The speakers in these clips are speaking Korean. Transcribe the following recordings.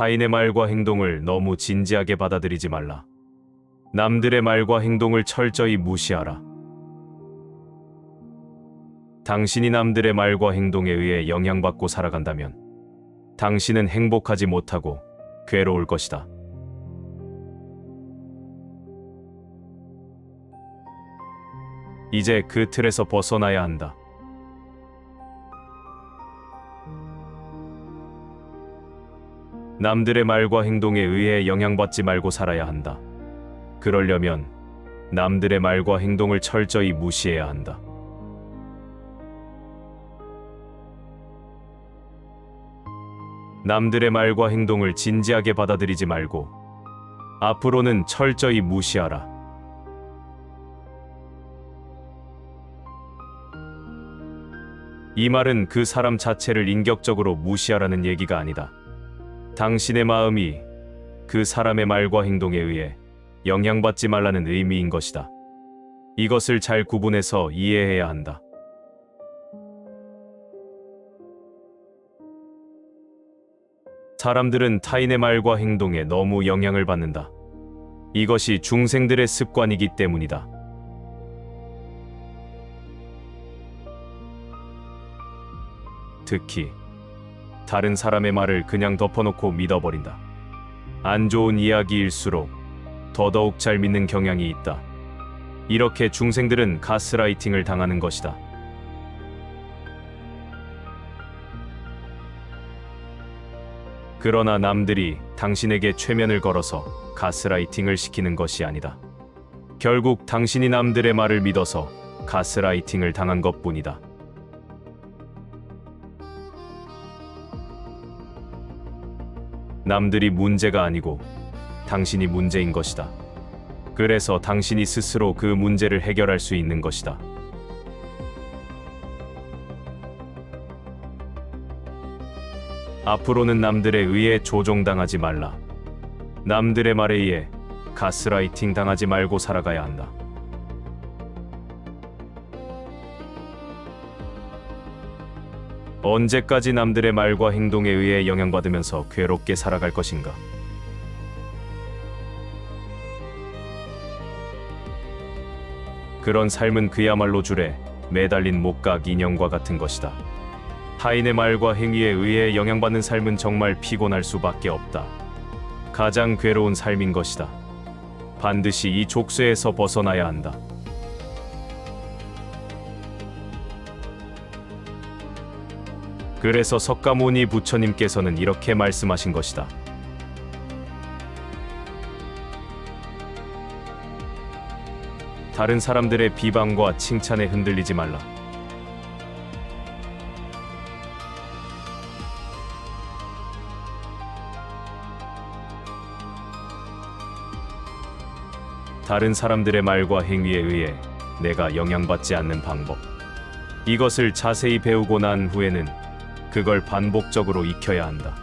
타인의 말과 행동을 너무 진지하게 받아들이지 말라. 남들의 말과 행동을 철저히 무시하라. 당신이 남들의 말과 행동에 의해 영향받고 살아간다면 당신은 행복하지 못하고 괴로울 것이다. 이제 그 틀에서 벗어나야 한다. 남들의 말과 행동에 의해 영향받지 말고 살아야 한다. 그러려면 남들의 말과 행동을 철저히 무시해야 한다. 남들의 말과 행동을 진지하게 받아들이지 말고 앞으로는 철저히 무시하라. 이 말은 그 사람 자체를 인격적으로 무시하라는 얘기가 아니다. 당신의 마음이 그 사람의 말과 행동에 의해 영향받지 말라는 의미인 것이다. 이것을 잘 구분해서 이해해야 한다. 사람들은 타인의 말과 행동에 너무 영향을 받는다. 이것이 중생들의 습관이기 때문이다. 특히 다른 사람의 말을 그냥 덮어놓고 믿어버린다. 안 좋은 이야기일수록 더더욱 잘 믿는 경향이 있다. 이렇게 중생들은 가스라이팅을 당하는 것이다. 그러나 남들이 당신에게 최면을 걸어서 가스라이팅을 시키는 것이 아니다. 결국 당신이 남들의 말을 믿어서 가스라이팅을 당한 것 뿐이다. 남들이 문제가 아니고 당신이 문제인 것이다. 그래서 당신이 스스로 그 문제를 해결할 수 있는 것이다. 앞으로는 남들에 의해 조종당하지 말라. 남들의 말에 의해 가스라이팅 당하지 말고 살아가야 한다. 언제까지 남들의 말과 행동에 의해 영향받으면서 괴롭게 살아갈 것인가? 그런 삶은 그야말로 줄에 매달린 목각 인형과 같은 것이다. 타인의 말과 행위에 의해 영향받는 삶은 정말 피곤할 수밖에 없다. 가장 괴로운 삶인 것이다. 반드시 이 족쇄에서 벗어나야 한다. 그래서 석가모니 부처님께서는 이렇게 말씀하신 것이다. 다른 사람들의 비방과 칭찬에 흔들리지 말라. 다른 사람들의 말과 행위에 의해 내가 영향받지 않는 방법. 이것을 자세히 배우고 난 후에는 그걸 반복적으로 익혀야 한다.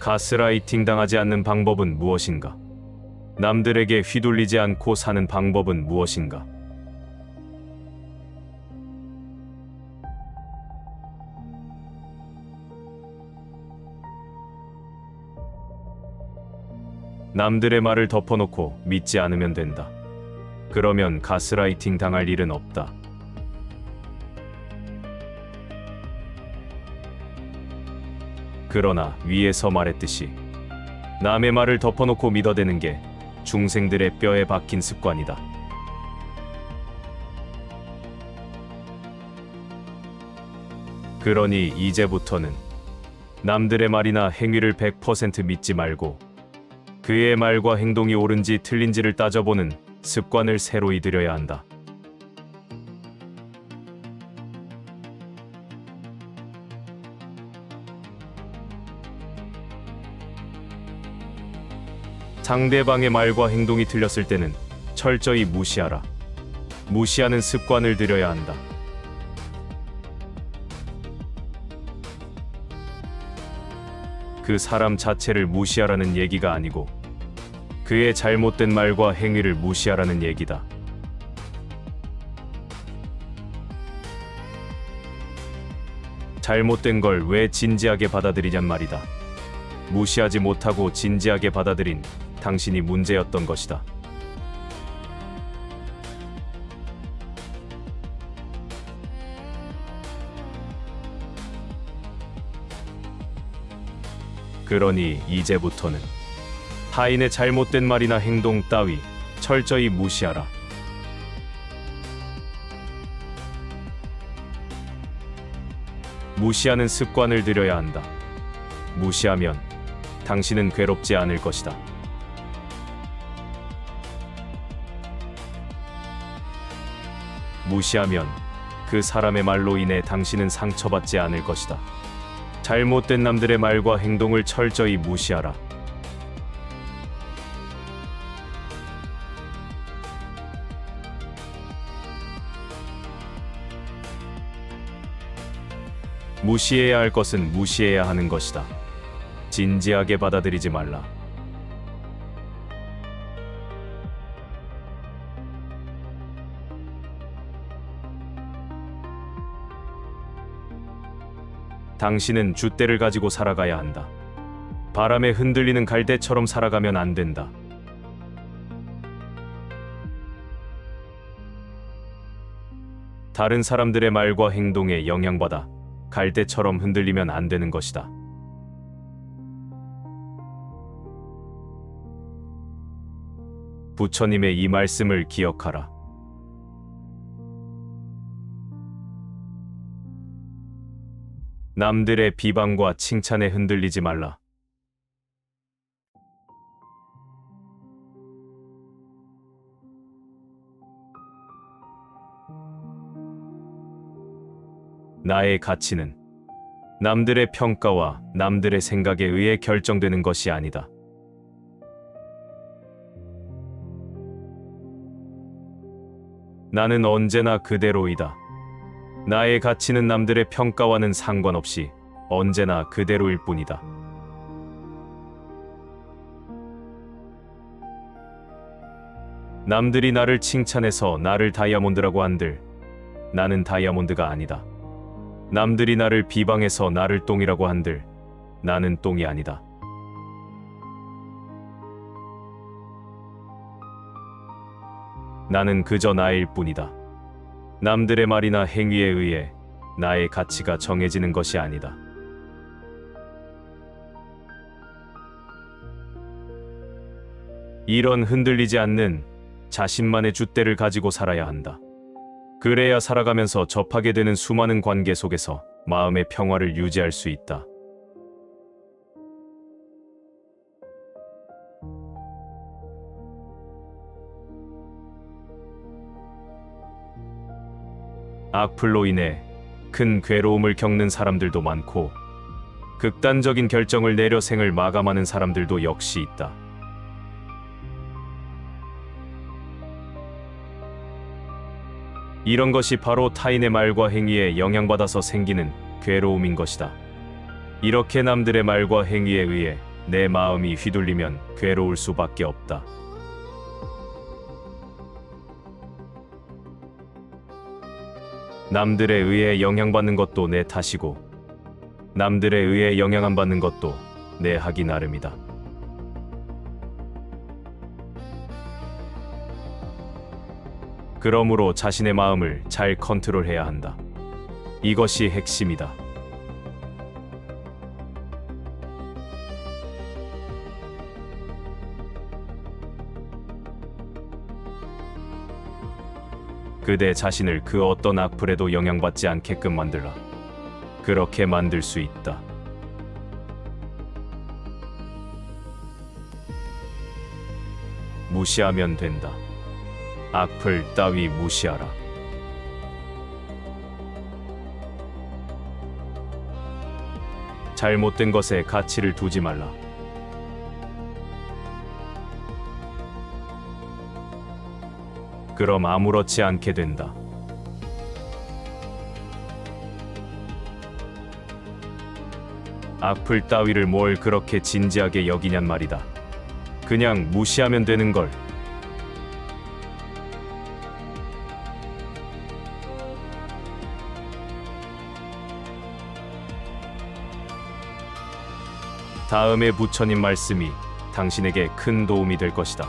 가스라이팅 당하지 않는 방법은 무엇인가? 남들에게 휘둘리지 않고 사는 방법은 무엇인가? 남들의 말을 덮어놓고 믿지 않으면 된다. 그러면 가스라이팅 당할 일은 없다. 그러나 위에서 말했듯이 남의 말을 덮어놓고 믿어대는 게 중생들의 뼈에 박힌 습관이다. 그러니 이제부터는 남들의 말이나 행위를 100% 믿지 말고 그의 말과 행동이 옳은지 틀린지를 따져보는 습관을 새로 이 들여야 한다. 상대방의 말과 행동이 틀렸을 때는 철저히 무시하라. 무시하는 습관을 들여야 한다. 그 사람 자체를 무시하라는 얘기가 아니고 그의 잘못된 말과 행위를 무시하라는 얘기다. 잘못된 걸 왜 진지하게 받아들이냔 말이다. 무시하지 못하고 진지하게 받아들인 당신이 문제였던 것이다. 그러니 이제부터는 타인의 잘못된 말이나 행동 따위 철저히 무시하라. 무시하는 습관을 들여야 한다. 무시하면 당신은 괴롭지 않을 것이다. 무시하면 그 사람의 말로 인해 당신은 상처받지 않을 것이다. 잘못된 남들의 말과 행동을 철저히 무시하라. 무시해야 할 것은 무시해야 하는 것이다. 진지하게 받아들이지 말라. 당신은 줏대를 가지고 살아가야 한다. 바람에 흔들리는 갈대처럼 살아가면 안 된다. 다른 사람들의 말과 행동에 영향받아 갈대처럼 흔들리면 안 되는 것이다. 부처님의 이 말씀을 기억하라. 남들의 비방과 칭찬에 흔들리지 말라. 나의 가치는 남들의 평가와 남들의 생각에 의해 결정되는 것이 아니다. 나는 언제나 그대로이다. 나의 가치는 남들의 평가와는 상관없이 언제나 그대로일 뿐이다. 남들이 나를 칭찬해서 나를 다이아몬드라고 한들 나는 다이아몬드가 아니다. 남들이 나를 비방해서 나를 똥이라고 한들 나는 똥이 아니다. 나는 그저 나일 뿐이다. 남들의 말이나 행위에 의해 나의 가치가 정해지는 것이 아니다. 이런 흔들리지 않는 자신만의 줏대를 가지고 살아야 한다. 그래야 살아가면서 접하게 되는 수많은 관계 속에서 마음의 평화를 유지할 수 있다. 악플로 인해 큰 괴로움을 겪는 사람들도 많고 극단적인 결정을 내려 생을 마감하는 사람들도 역시 있다. 이런 것이 바로 타인의 말과 행위에 영향받아서 생기는 괴로움인 것이다. 이렇게 남들의 말과 행위에 의해 내 마음이 휘둘리면 괴로울 수밖에 없다. 남들에 의해 영향받는 것도 내 탓이고 남들에 의해 영향 안 받는 것도 내 하기 나름이다. 그러므로 자신의 마음을 잘 컨트롤해야 한다. 이것이 핵심이다. 그대 자신을 그 어떤 악플에도 영향받지 않게끔 만들라. 그렇게 만들 수 있다. 무시하면 된다. 악플 따위 무시하라. 잘못된 것에 가치를 두지 말라. 그럼 아무렇지 않게 된다. 악플 따위를 뭘 그렇게 진지하게 여기냔 말이다. 그냥 무시하면 되는 걸. 다음에 부처님 말씀이 당신에게 큰 도움이 될 것이다.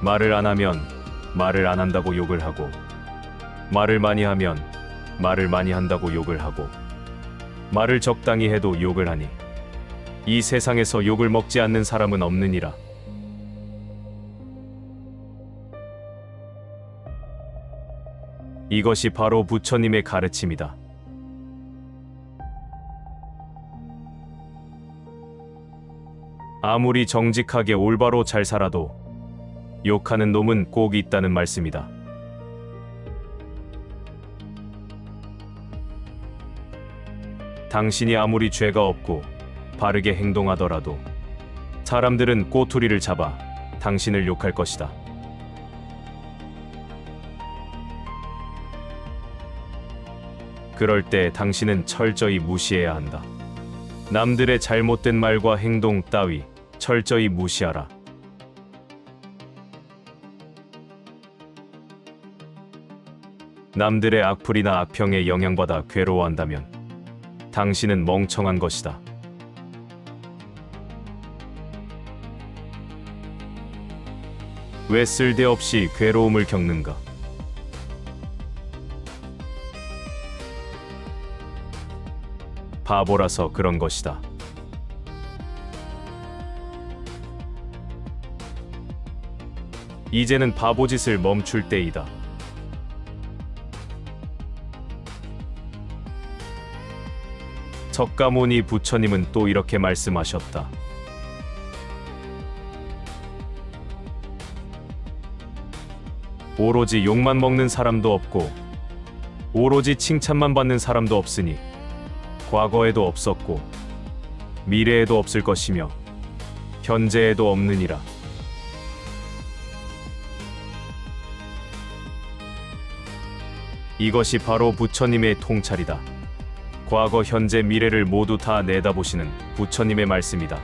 말을 안 하면 말을 안 한다고 욕을 하고 말을 많이 하면 말을 많이 한다고 욕을 하고 말을 적당히 해도 욕을 하니 이 세상에서 욕을 먹지 않는 사람은 없느니라. 이것이 바로 부처님의 가르침이다. 아무리 정직하게 올바로 잘 살아도 욕하는 놈은 꼭 있다는 말씀이다. 당신이 아무리 죄가 없고 바르게 행동하더라도 사람들은 꼬투리를 잡아 당신을 욕할 것이다. 그럴 때 당신은 철저히 무시해야 한다. 남들의 잘못된 말과 행동 따위 철저히 무시하라. 남들의 악플이나 악평에 영향받아 괴로워한다면 당신은 멍청한 것이다. 왜 쓸데없이 괴로움을 겪는가? 바보라서 그런 것이다. 이제는 바보짓을 멈출 때이다. 석가모니 부처님은 또 이렇게 말씀하셨다. 오로지 욕만 먹는 사람도 없고 오로지 칭찬만 받는 사람도 없으니 과거에도 없었고 미래에도 없을 것이며 현재에도 없느니라. 이것이 바로 부처님의 통찰이다. 과거, 현재, 미래를 모두 다 내다보시는 부처님의 말씀이다.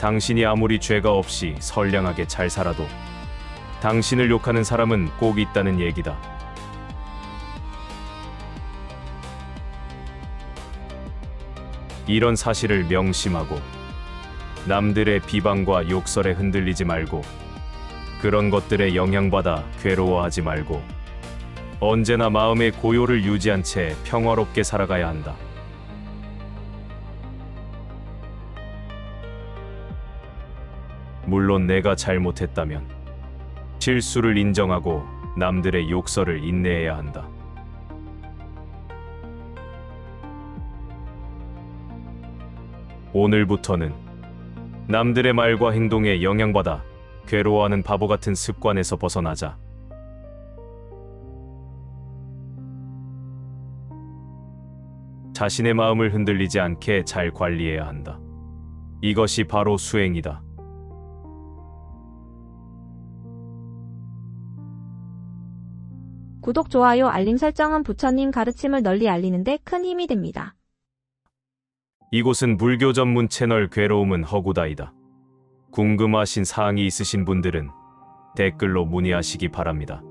당신이 아무리 죄가 없이 선량하게 잘 살아도 당신을 욕하는 사람은 꼭 있다는 얘기다. 이런 사실을 명심하고 남들의 비방과 욕설에 흔들리지 말고 그런 것들에 영향받아 괴로워하지 말고 언제나 마음의 고요를 유지한 채 평화롭게 살아가야 한다. 물론 내가 잘못했다면 실수를 인정하고 남들의 욕설을 인내해야 한다. 오늘부터는 남들의 말과 행동에 영향받아 괴로워하는 바보 같은 습관에서 벗어나자. 자신의 마음을 흔들리지 않게 잘 관리해야 한다. 이것이 바로 수행이다. 구독, 좋아요, 알림 설정은 부처님 가르침을 널리 알리는데 큰 힘이 됩니다. 이곳은 불교 전문 채널 괴로움은 허구다이다. 궁금하신 사항이 있으신 분들은 댓글로 문의하시기 바랍니다.